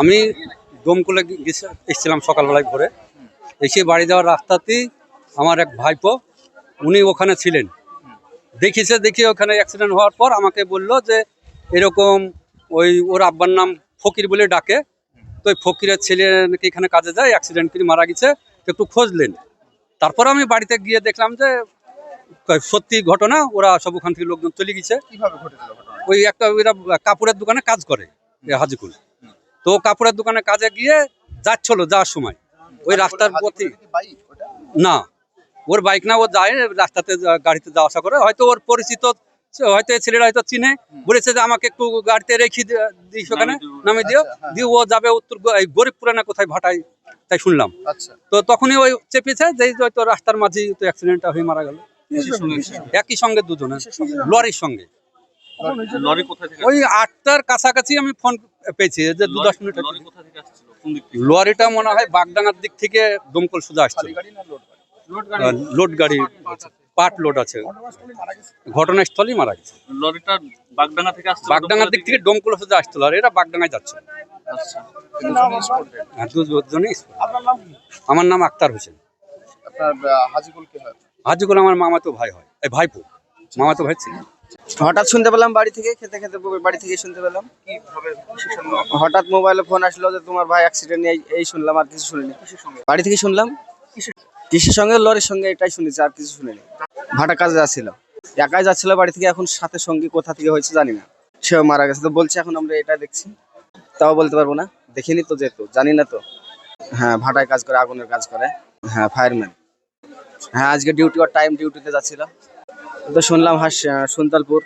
আমি দমকুলে এসেছিলাম সকালবেলায় ভোরে এসে বাড়ি যাওয়ার রাস্তাতেই আমার এক ভাইপো, উনি ওখানে ছিলেন। দেখিছে, দেখি ওখানে অ্যাক্সিডেন্ট হওয়ার পর আমাকে বলল যে, এরকম ওই ওর আব্বার নাম ফকির বলে ডাকে। তো ওই ফকিরের ছেলে নাকি এখানে কাজে যায় অ্যাক্সিডেন্ট করে মারা গেছে একটু খোঁজলেন তারপর আমি বাড়িতে গিয়ে দেখলাম যে সত্যি ঘটনা ওরা সব ওখান থেকে লোকজন চলে গেছে। ওই একটা ওরা কাপড়ের দোকানে কাজ করে হাজিকুল তো কাপড়ের দোকানে কাজে গিয়ে যাচ্ছিল যাওয়ার সময়। ওই রাস্তার পথে। না ওর বাইক না ও যায় রাস্তাতে গাড়িতে যাওয়া আসা করে। হয়তো ওর পরিচিত হয়তো ছেলেরা হয়তো চিনে। বলেছে যে আমাকে একটু গাড়িতে রেখে দিস ওখানে নামে দিও। আচ্ছা, হ্যাঁ। দিয়ে ও যাবে উত্তর গরিবপুরে না কোথায় ভাটাই তাই শুনলাম। আচ্ছা। তো তখনই ওই চেপেছে যে হয়তো রাস্তার মাঝেই তো অ্যাক্সিডেন্টটা হয়ে মারা গেল। একই সঙ্গে দুজনে লরির সঙ্গে। লরি কোথা থেকে ওই আটটার কাছাকাছি আমি ফোন পেয়েছি যে দু দশ মিনিট লরিটা মনে হয় বাগডাঙ্গার দিক থেকে দমকল সোজা আসছে খালি গাড়ি না লোড গাড়ি? পাট লোড আছে। ঘটনাস্থলেই মারা গেছে। লরিটা বাগডাঙ্গা থেকে আসছিল? বাগডাঙ্গার দিক থেকে দমকল সোজা আসছিল আর এরা বাগডাঙ্গায় যাচ্ছে। আচ্ছা। হ্যাঁ, দুজনেই আপনার নাম কি? আমার নাম আক্তার হোসেন। আপনার হাজিকুল কে হয়? হাজিগুল আমার মামাতো ভাই হয় এই ভাইপো মামাতো ভাই ছিল। হঠাৎ শুনতে পেলাম বাড়ি থেকে খেতে খেতে বাড়ি থেকে শুনতে পেলাম। হঠাৎ মোবাইলে ফোন আসলো যে তোমার ভাই অ্যাক্সিডেন্ট এই শুনলাম আর কিছু শুনিনি। বাড়ি থেকে শুনলাম কিসের সঙ্গে? লরির সঙ্গে এটাই শুনেছি আর কিছু শুনিনি। ভাটা কাজে যাচ্ছিল। একাই যাচ্ছিল বাড়ি থেকে এখন সাথে সঙ্গী কোথা থেকে হয়েছে জানি না। সেও মারা গেছে তো বলছে এখন আমরা এটা দেখছি। তাও বলতে পারব না। দেখিনি তো যেহেতু জানি না তো। হ্যাঁ ভাটায় কাজ করে আগুনের কাজ করে। হ্যাঁ ফায়ারম্যান হ্যাঁ আজকে ডিউটি টাইম ডিউটিতে যাচ্ছিলাম। তো শুনলাম হাস সুলতানপুর